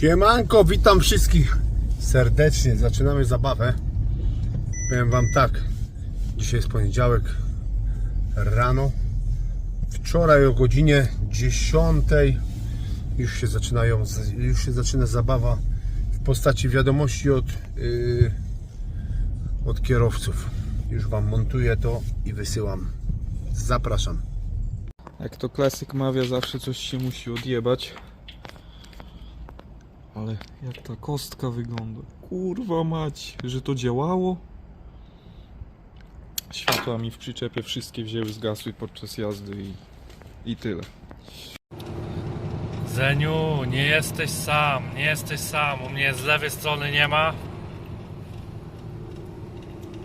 Siemanko, witam wszystkich serdecznie. Zaczynamy zabawę. Powiem wam tak. Dzisiaj jest poniedziałek rano. Wczoraj o godzinie 10 już się zaczynają, już się zaczyna zabawa w postaci wiadomości od, yy, od kierowców. Już wam montuję to i wysyłam. Zapraszam. Jak to klasyk mawia, zawsze coś się musi odjebać. Ale jak ta kostka wygląda. Kurwa mać, że to działało? Światła mi w przyczepie wszystkie wzięły, zgasły podczas jazdy i, i tyle. Zeniu, nie jesteś sam, nie jesteś sam. U mnie z lewej strony nie ma.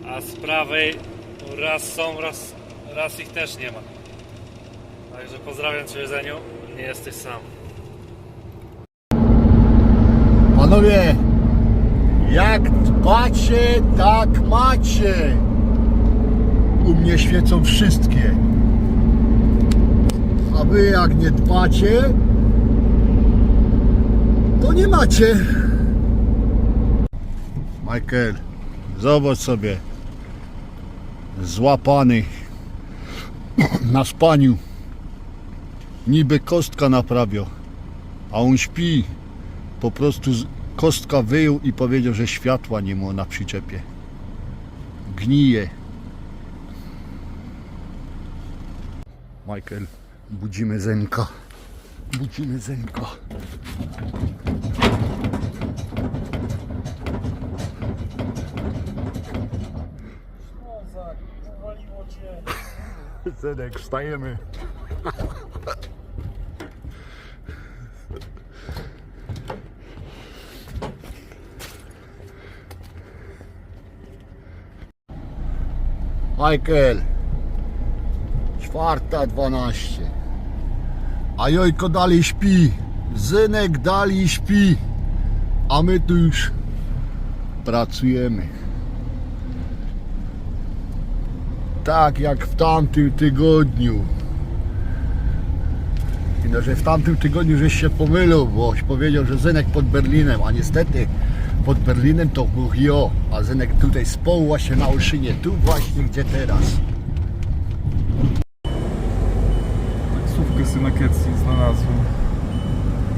A z prawej raz są, raz, raz ich też nie ma. Także pozdrawiam Cię Zeniu, nie jesteś sam. Panowie, jak dbacie, tak macie. U mnie świecą wszystkie. A wy jak nie dbacie, to nie macie. Michael, zobacz sobie. Złapany na spaniu. Niby kostka naprawiał, a on śpi po prostu kostka wyjął i powiedział, że światła nie ma na przyczepie. Gnije. Michael, budzimy Zenka. Budzimy Zenka. Zenek, wstajemy. Michael. Czwarta dwanaście. A Jojko dalej śpi. Zynek dalej śpi. A my tu już pracujemy. Tak jak w tamtym tygodniu. No, że w tamtym tygodniu żeś się pomylił, boś powiedział, że Zynek pod Berlinem, a niestety pod Berlinem to był jo, a Zynek tutaj spał właśnie na Olszynie, tu właśnie gdzie teraz. Taksówkę syna Ketsi znalazłem.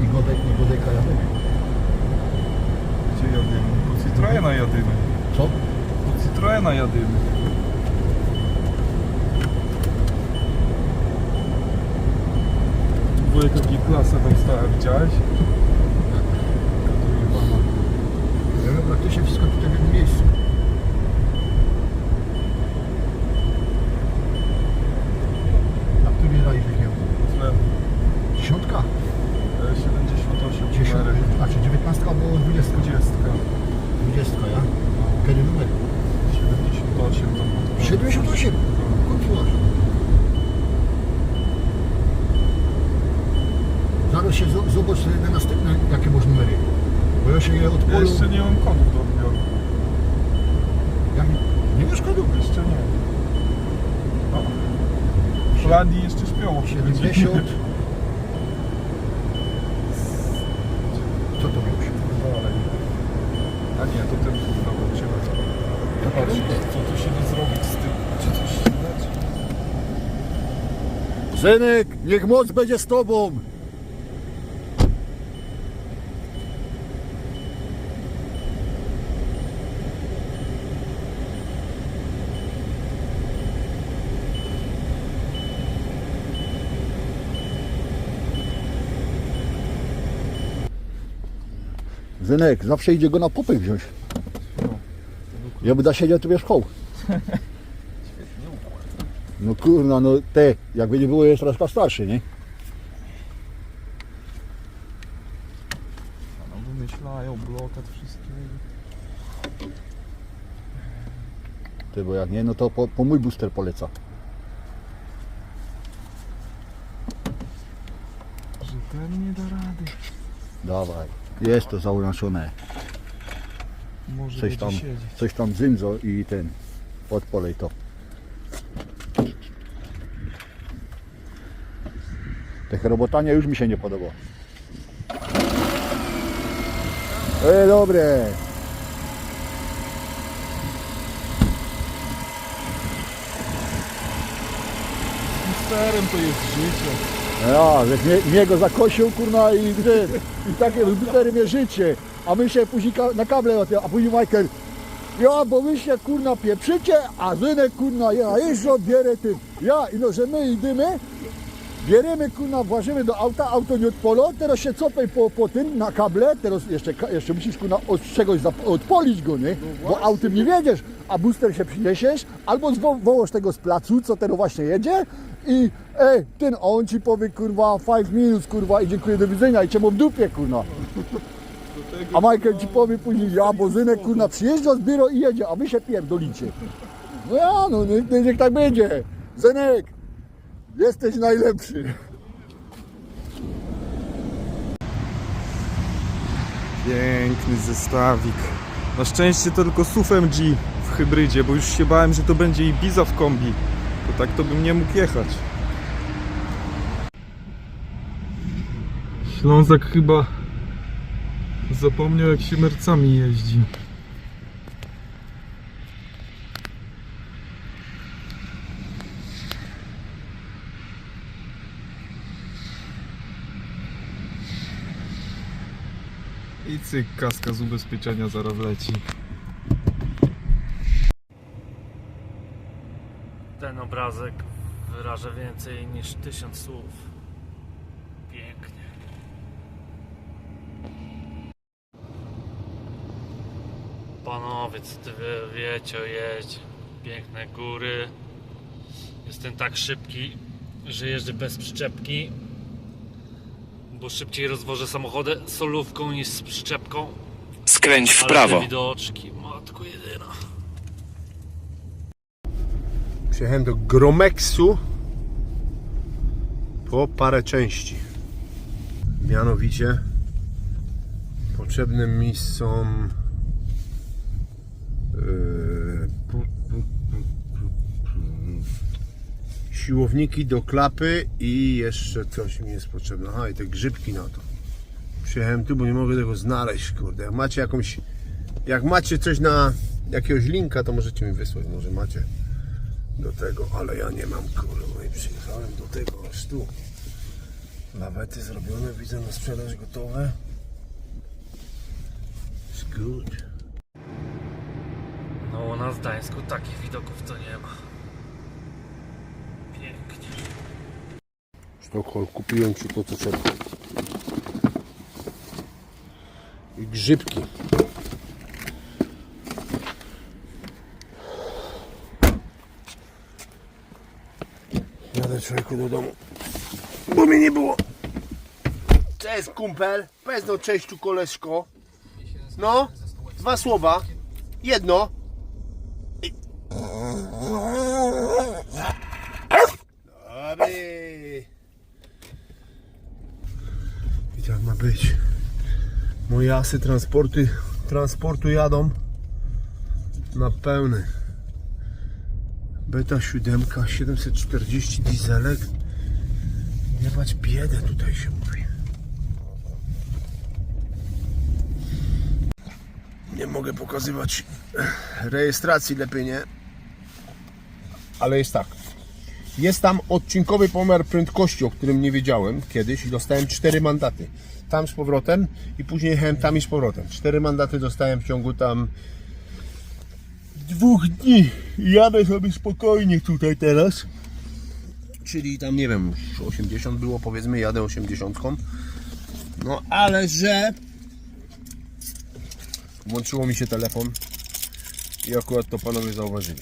I godek, i godeka jadę. Gdzie jadymy? Po Citroena jadymy. Co? Po Citroena jadymy. Wujek jaki klasę tam stała, widziałeś? Ja wiem, praktycznie wszystko tutaj w jednym miejscu. A tu nie daj się Dziesiątka? 78 Dziesiątka. numerek. A czy dziewiętnastka albo dwudziestka? 20. Dwudziestka, ja? Kiedy numer? 78 tam. 78. Kończyłaś. Zaraz się zo- zobacz te następne, jakie masz numery. Bo ja się je Ja odpolę. jeszcze nie mam kodów do odbioru. Ja nie, kodu? Jeszcze nie. No. W Holandii jeszcze śpią. 70. Co to miałeś? Dalej. A nie, to ten był się Patrz, co tu się da zrobić z tym? Czy coś się dać? Zenek, niech moc będzie z tobą. Zenek, zawsze idzie go na popę wziąć. Ja by da siedział tu wierzchoł. No kurna, no te, jakby nie było jest troszkę starszy, nie? No wymyślają blokad wszystkiego. Ty, bo jak nie, no to po, po mój booster poleca. Że ten nie da rady. Dawaj. Jest to załączone. Może Coś tam, coś tam zymzo i ten, podpolej to. Tych robotania już mi się nie podoba. E, dobre. Misterem to jest życie. Ja, że mnie, mnie go zakosił, kurna, i, ten, i takie butery mnie życie. A my się później ka- na kable, odpie- a później Michael, ja, bo wy się, kurna, pieprzycie, a Zynek, kurna, ja jeszcze odbierę tym. Ja, i no, że my idziemy, bierzemy, kurna, włażymy do auta, auto nie odpolo, teraz się cofaj po, po tym, na kable, teraz jeszcze, jeszcze musisz, kurna, od czegoś odpolić go, nie? Bo autem nie wiedziesz, a booster się przyniesiesz, albo wołasz tego z placu, co teraz właśnie jedzie i ej, ten, on ci powie, kurwa, 5 minut, kurwa, i dziękuję, do widzenia, i cię w dupie, kurna. A Michael ci powie później, ja, bo Zynek, kurna, przyjeżdża z biuro i jedzie, a wy się pierdolicie. No ja, no, niech, niech tak będzie. Zenek, jesteś najlepszy. Piękny zestawik. Na szczęście to tylko SUV MG w hybrydzie, bo już się bałem, że to będzie Ibiza w kombi. To tak to bym nie mógł jechać. Ślązak chyba zapomniał jak się mercami jeździ. I cyk, kaska z ubezpieczenia zaraz leci. Obrazek wyraża więcej niż tysiąc słów. Pięknie. Panowie, co ty wie, wiecie o jeździe? Piękne góry. Jestem tak szybki, że jeżdżę bez przyczepki. Bo szybciej rozwożę samochody solówką niż z przyczepką. Skręć w Ale prawo. widoczki, matko jedyna. Przyjechałem do Gromeksu po parę części. Mianowicie potrzebne mi są siłowniki do klapy i jeszcze coś mi jest potrzebne. Aha, i te grzybki na to. Przyjechałem tu, bo nie mogę tego znaleźć, kurde. Jak macie jakąś, jak macie coś na jakiegoś linka, to możecie mi wysłać. Może macie do tego, ale ja nie mam kurwa i przyjechałem do tego aż tu. Lawety zrobione, widzę na sprzedaż gotowe. It's good. No u nas w Gdańsku takich widoków to nie ma. Pięknie. Sztokholm, kupiłem ci to co trzeba. I grzybki. Jadę człowieku do domu. Bo mnie nie było. Cześć kumpel. Powiedz no cześć tu koleżko. No, dwa słowa. Jedno. Dobry. I tak ma być. Moje asy transporty, transportu jadą na pełny. Beta 7, 740 dieselek. Nie bać biedę tutaj się mówi. Nie mogę pokazywać rejestracji, lepiej nie. Ale jest tak. Jest tam odcinkowy pomiar prędkości, o którym nie wiedziałem kiedyś i dostałem 4 mandaty. Tam z powrotem i później jechałem tam i z powrotem. 4 mandaty dostałem w ciągu tam dwóch dni. Jadę sobie spokojnie tutaj teraz. Czyli tam nie wiem, 80 było powiedzmy, jadę 80. No ale że włączyło mi się telefon i akurat to panowie zauważyli.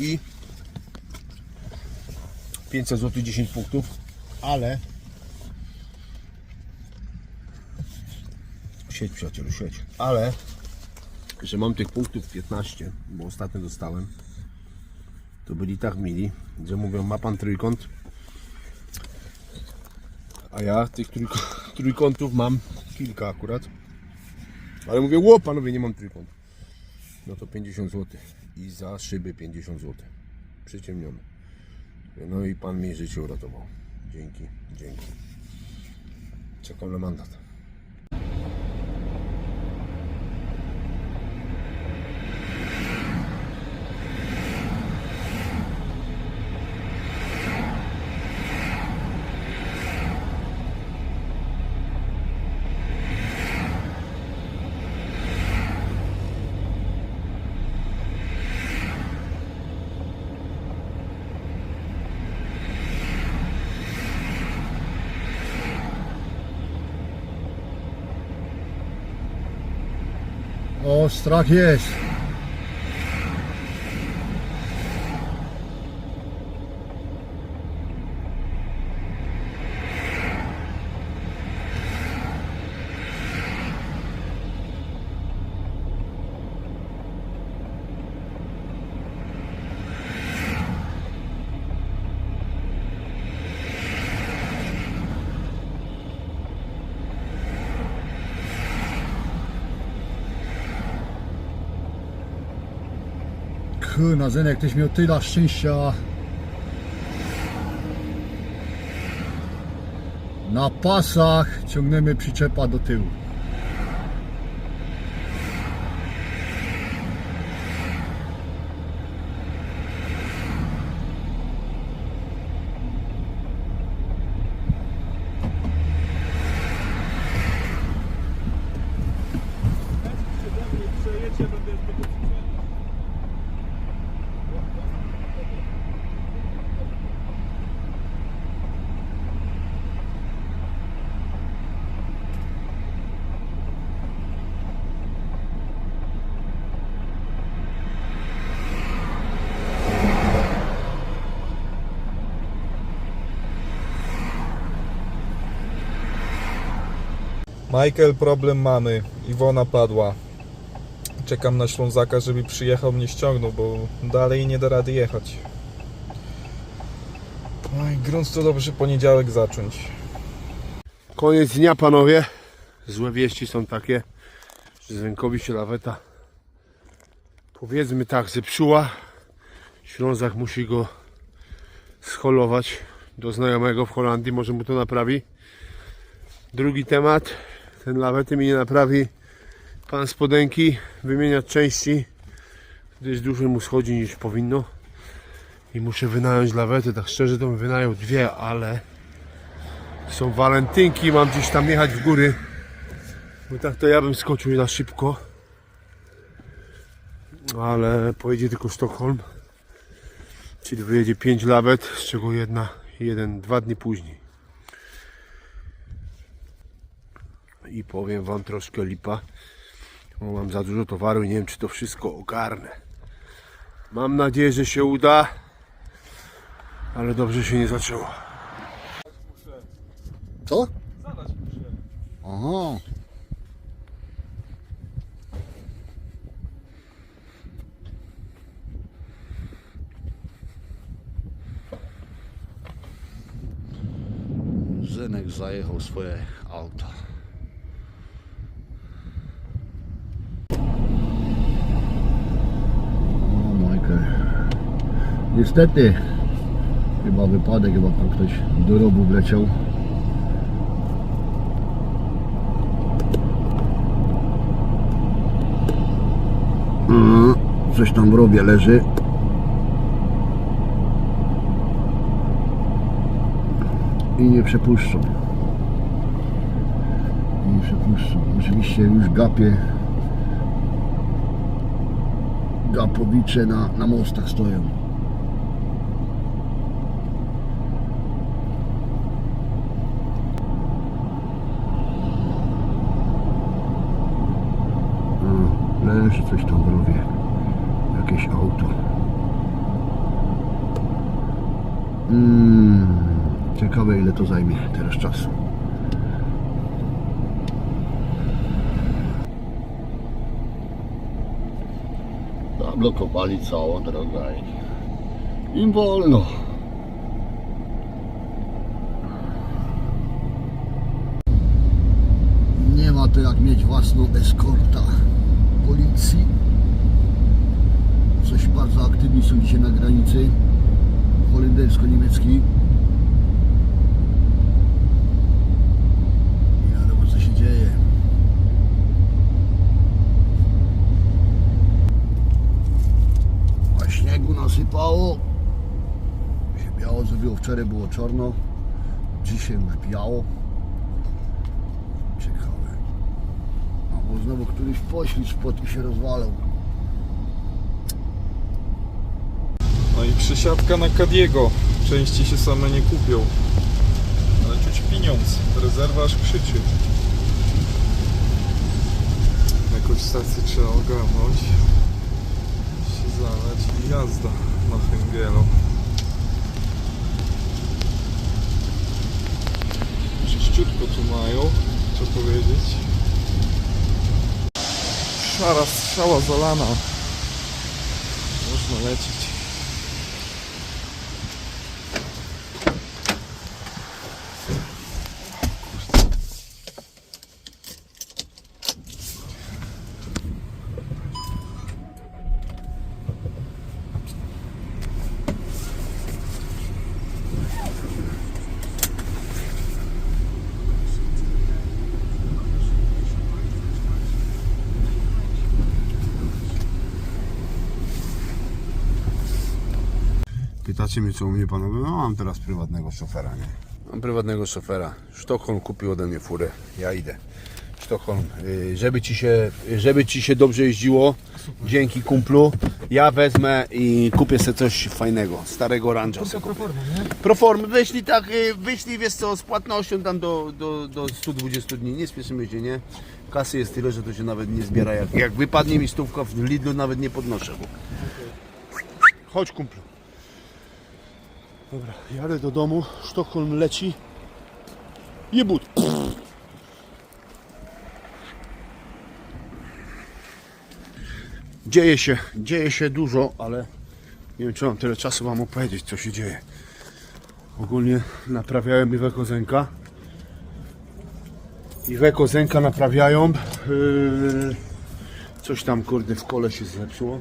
i 500 zł 10 punktów, ale sieć przyjacielu, sieć, ale że mam tych punktów 15, bo ostatnio dostałem, to byli tak mili, że mówią ma pan trójkąt, a ja tych trójk- trójkątów mam kilka akurat. Ale mówię, ło panowie, nie mam trójkąt. No to 50 zł. I za szyby 50 zł. Przyciemnione. No i pan mi życie uratował. Dzięki, dzięki. Czekam na mandat. O, strach jest. Kurna, Zenek, tyś miał tyle szczęścia. Na pasach ciągniemy przyczepa do tyłu. Michael, problem mamy. Iwona padła. Czekam na Ślązaka, żeby przyjechał, mnie ściągnął, bo dalej nie da rady jechać. Oj, grunt to dobrze poniedziałek zacząć. Koniec dnia panowie. Złe wieści są takie, że Zenkowi się laweta powiedzmy tak zepsuła. Ślązak musi go scholować do znajomego w Holandii, może mu to naprawi. Drugi temat, ten lawety mi nie naprawi pan spodenki, wymieniać części, gdyż dłużej mu schodzi niż powinno. I muszę wynająć lawety, tak szczerze to bym wynajął dwie, ale są walentynki, mam gdzieś tam jechać w góry. Bo tak to ja bym skoczył na szybko. Ale pojedzie tylko Sztokholm. Czyli wyjedzie 5 lawet, z czego jedna, jeden, dwa dni później. I powiem wam troszkę lipa. Bo mam za dużo towaru i nie wiem czy to wszystko ogarnę. Mam nadzieję, że się uda. Ale dobrze się nie zaczęło. Co? Aha. Zenek zajechał swoje auto. O, Michael. Niestety, chyba wypadek, chyba tam ktoś do robu wleciał. Mm, Coś tam w robie leży. I nie przepuszczą. I nie przepuszczą. Oczywiście już gapie gapowicze na, na mostach stoją. Leży coś tam w rowie. Jakieś auto. Mm, ciekawe ile to zajmie teraz czasu. Zablokowali całą drogę. Im wolno. Nie ma to jak mieć własną eskorta policji. Coś bardzo aktywni są dzisiaj na granicy holendersko-niemieckiej. Nie wiadomo co się dzieje. A śniegu nasypało. Się biało zrobiło. Wczoraj było czarno. Dzisiaj już biało. Ciekawe. Albo znowu któryś poślizg pod i się rozwalał. No i przysiadka na Kadiego. Części się same nie kupią. Ale czuć pieniądz. Rezerwa aż krzyczy. Jakąś stację trzeba ogarnąć. Się zalać i jazda na Hengelo. Czyściutko tu mają, co powiedzieć. Szara strzała zalana. Można lecieć. Mnie, co u mnie panowie? No mam teraz prywatnego szofera, nie? Mam prywatnego szofera. Sztokholm kupił ode mnie furę. Ja idę. Sztokholm, y, żeby ci się, żeby ci się dobrze jeździło, dzięki kumplu, ja wezmę i kupię sobie coś fajnego, starego Rangea sobie kupię. Proformy, wyślij tak, y, wyślij wiesz co, z płatnością tam do, do, do 120 dni, nie spieszymy się, nie? Kasy jest tyle, że to się nawet nie zbiera, jak, jak wypadnie mi stówka w Lidlu nawet nie podnoszę. Chodź kumplu. Dobra, jadę do domu, Sztokholm leci. Jebut. Dzieje się, dzieje się dużo, ale nie wiem czy mam tyle czasu wam opowiedzieć co się dzieje. Ogólnie naprawiałem Iweko Zenka. Iweko Zenka naprawiają. Yy, coś tam kurde w kole się zepsuło.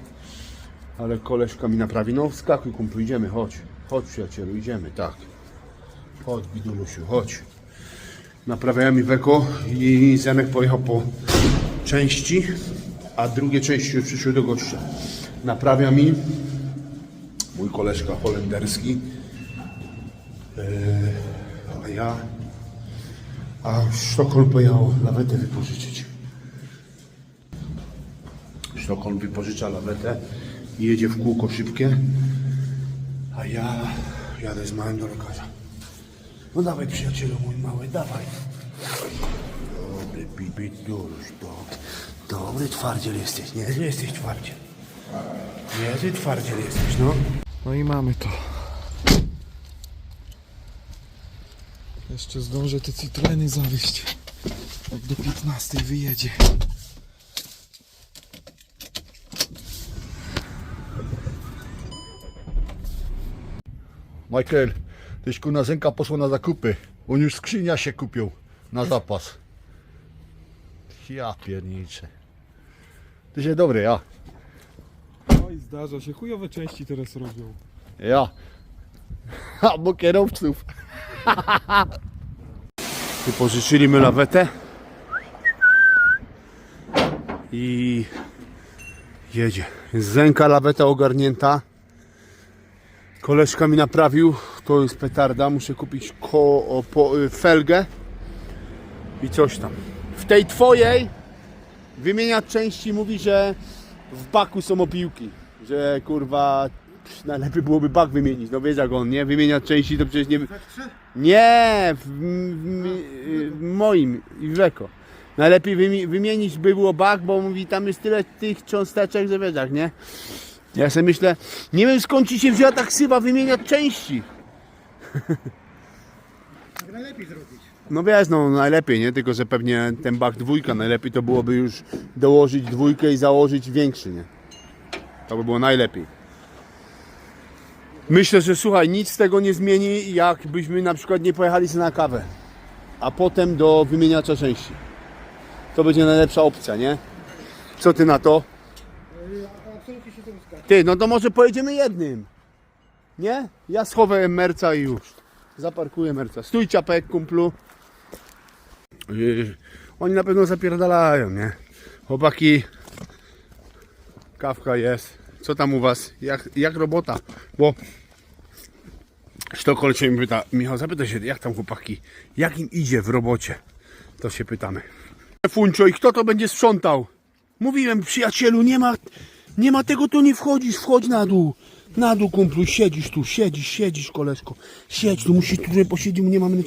Ale koleżka mi naprawi. No wskakuj kumplu, idziemy, chodź. Chodź przyjacielu, idziemy, tak. Chodź bidulusiu, chodź. Naprawiałem mi weko i Zenek pojechał po części, a drugie części już przyszły do gościa. Naprawia mi mój koleżka holenderski, Eee, a ja a Sztokholm pojechał lawetę wypożyczyć. Sztokholm wypożycza lawetę i jedzie w kółko szybkie, a ja jadę z małym do lekarza. No dawaj przyjacielu mój mały, dawaj. Dobry bibidusz, dobry. Dobry twardziel jesteś, nie? Jesteś twardziel. Nie, twardziel jesteś, no. No i mamy to. Jeszcze zdążę te Citroeny zawieźć. Jak do 15 wyjedzie. Michael, tyś kurna Zenka poszła na zakupy. On już skrzynia się kupił na zapas. Ja pierniczę. Ty się dobry, ja. Oj, zdarza się. Chujowe części teraz robią. Ja. Albo kierowców. Wypożyczyli my lawetę i jedzie. Zenka laweta ogarnięta. Koleżka mi naprawił, to jest petarda, muszę kupić ko, po, y, felgę i coś tam. W tej twojej wymieniać części mówi, że w baku są opiłki, że kurwa najlepiej byłoby bak wymienić, no wiesz jak on, nie? Wymieniać części to przecież nie... Nie, w, w, w moim Iweko. Najlepiej wymi- wymienić by było bak, bo mówi tam jest tyle tych cząsteczek, że wiesz jak, nie? Ja sobie myślę, nie wiem skąd ci się wzięła tak ksywa wymieniać części. Najlepiej zrobić. No wiesz, no najlepiej, nie? Tylko, że pewnie ten bak dwójka, najlepiej to byłoby już dołożyć dwójkę i założyć większy, nie? To by było najlepiej. Myślę, że słuchaj, nic z tego nie zmieni, jakbyśmy na przykład nie pojechali sobie na kawę, a potem do wymieniacza części. To będzie najlepsza opcja, nie? Co ty na to? Absolutnie się to zgadza. Ty, no to może pojedziemy jednym. Nie? Ja schowę merca i już. Zaparkuję merca. Stój ciapek, kumplu. Yy, Oni na pewno zapierdalają, nie? Chłopaki, kawka jest. Co tam u was? Jak, jak robota? Bo Sztokholm się mi pyta, Michał, zapytaj się, jak tam chłopaki, jak im idzie w robocie? To się pytamy. Funcio, i kto to będzie sprzątał? Mówiłem, przyjacielu, nie ma, nie ma tego, to nie wchodzisz, wchodź na dół. Na dół, kumplu, siedzisz tu, siedzisz, siedzisz, koleżko. Siedź tu, musisz tu posiedzieć, nie mamy na,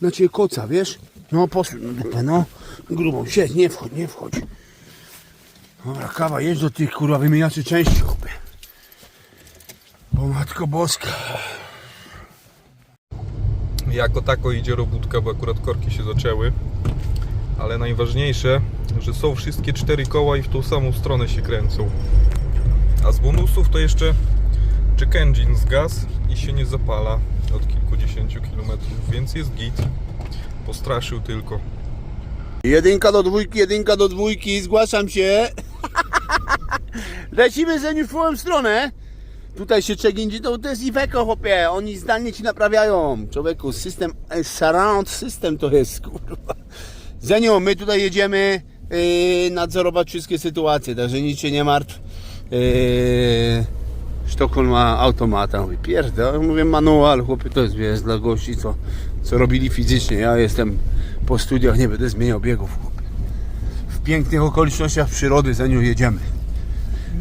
na ciebie koca, wiesz? No, poszły na dupę, no. Grubą, siedź, nie wchodź, nie wchodź. Dobra, kawa, jedź do tych, kurwa, wymieniaczy części, chłopie. O Matko Boska. Jako tako idzie robótka, bo akurat korki się zaczęły. Ale najważniejsze, że są wszystkie cztery koła i w tą samą stronę się kręcą. A z bonusów to jeszcze check engine zgasł i się nie zapala od kilkudziesięciu kilometrów, więc jest git. Postraszył tylko. Jedynka do dwójki, jedynka do dwójki, zgłaszam się. Lecimy ze w twoją stronę. Tutaj się engine, to, to jest Iveco, chłopie. Oni zdalnie ci naprawiają. Człowieku, system, e, surround system to jest, kurwa. Zenio, my tutaj jedziemy yy, nadzorować wszystkie sytuacje, także nic się nie martw. Yy, Sztokholm ma automata. Mówię, pierdol, mówię manual, chłopie, to jest, wiesz, dla gości, co, co robili fizycznie. Ja jestem po studiach, nie będę zmieniał biegów, chłopie. W pięknych okolicznościach przyrody za nią jedziemy.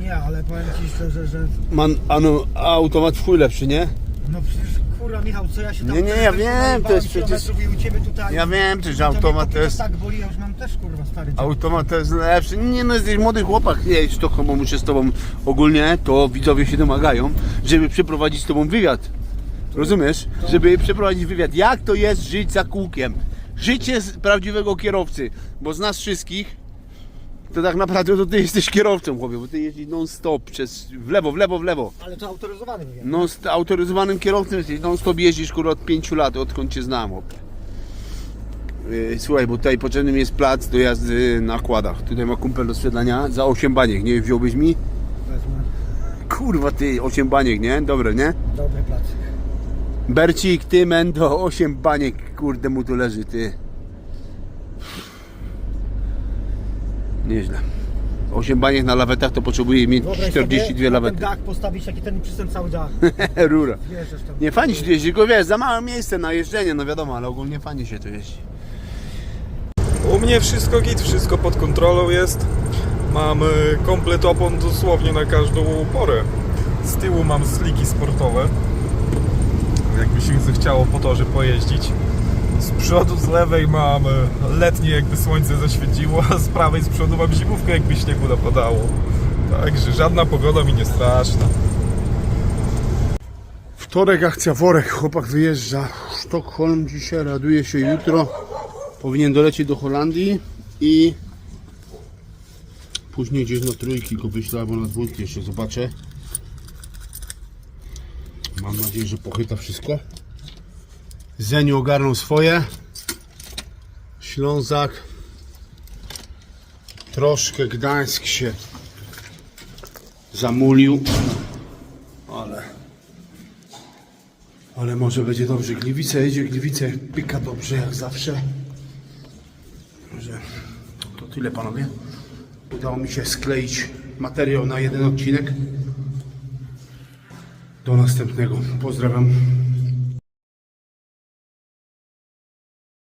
Nie, ale powiem Ci szczerze, że Man, ano, automat w chuj lepszy, nie? No przecież kurwa Michał, co ja się tam... Nie, nie, ja wiem, to jest przecież- I u Ciebie tutaj... Ja wiem, To mnie automat to kopyto jest... tak boli, ja już mam też kurwa stary. Automat to jest lepszy. Nie no, jesteś młody chłopak. Nie, Sztokholm muszę z tobą ogólnie, to widzowie się domagają, żeby przeprowadzić z tobą wywiad. Rozumiesz? Żeby przeprowadzić wywiad. Jak to jest żyć za kółkiem? Życie z prawdziwego kierowcy. Bo z nas wszystkich, to tak naprawdę to ty jesteś kierowcą, chłopie, bo ty jeździsz non stop przez w lewo, w lewo, w lewo. Ale to autoryzowany mówię. Non st- autoryzowanym kierowcą jesteś, non stop jeździsz kurwa od 5 lat, odkąd cię znam. chłopie. Yy, Słuchaj, bo tutaj potrzebny jest plac do jazdy na kładach. Tutaj ma kumpel do sprzedania za 8 baniek, nie wziąłbyś mi? Wezmę. Kurwa ty, 8 baniek, nie? Dobre, nie? Dobry plac. Bercik, ty mendo, 8 baniek, kurde mu tu leży, ty. Nieźle. 8 baniek na lawetach to potrzebuje mieć Wyobraź 42 sobie, ten lawety. dach postawić taki ten przez ten cały dach. Rura. Wjeżdżasz tam. Nie fajnie się tu jeździ, tylko wiesz, za małe miejsce na jeżdżenie, no wiadomo, ale ogólnie fajnie się tu jeździ. U mnie wszystko git, wszystko pod kontrolą jest. Mam y, komplet opon dosłownie na każdą porę. Z tyłu mam sliki sportowe. Jakby się zechciało po torze pojeździć. Z przodu, z lewej mam y, letnie jakby słońce zaświeciło, a z prawej z przodu mam zimówkę jakby śniegu napadało. Także żadna pogoda mi nie straszna. Wtorek, akcja worek, chłopak wyjeżdża. Sztokholm dzisiaj, raduje się jutro. Powinien dolecieć do Holandii i później gdzieś na trójki go wyślę, albo na dwójki jeszcze zobaczę. Mam nadzieję, że pochyta wszystko. Zeniu ogarnął swoje. Ślązak. Troszkę Gdańsk się zamulił. Ale ale może będzie dobrze. Gliwice jedzie, Gliwice pyka dobrze jak zawsze. Że to tyle panowie. Udało mi się skleić materiał na jeden odcinek. Do następnego. Pozdrawiam.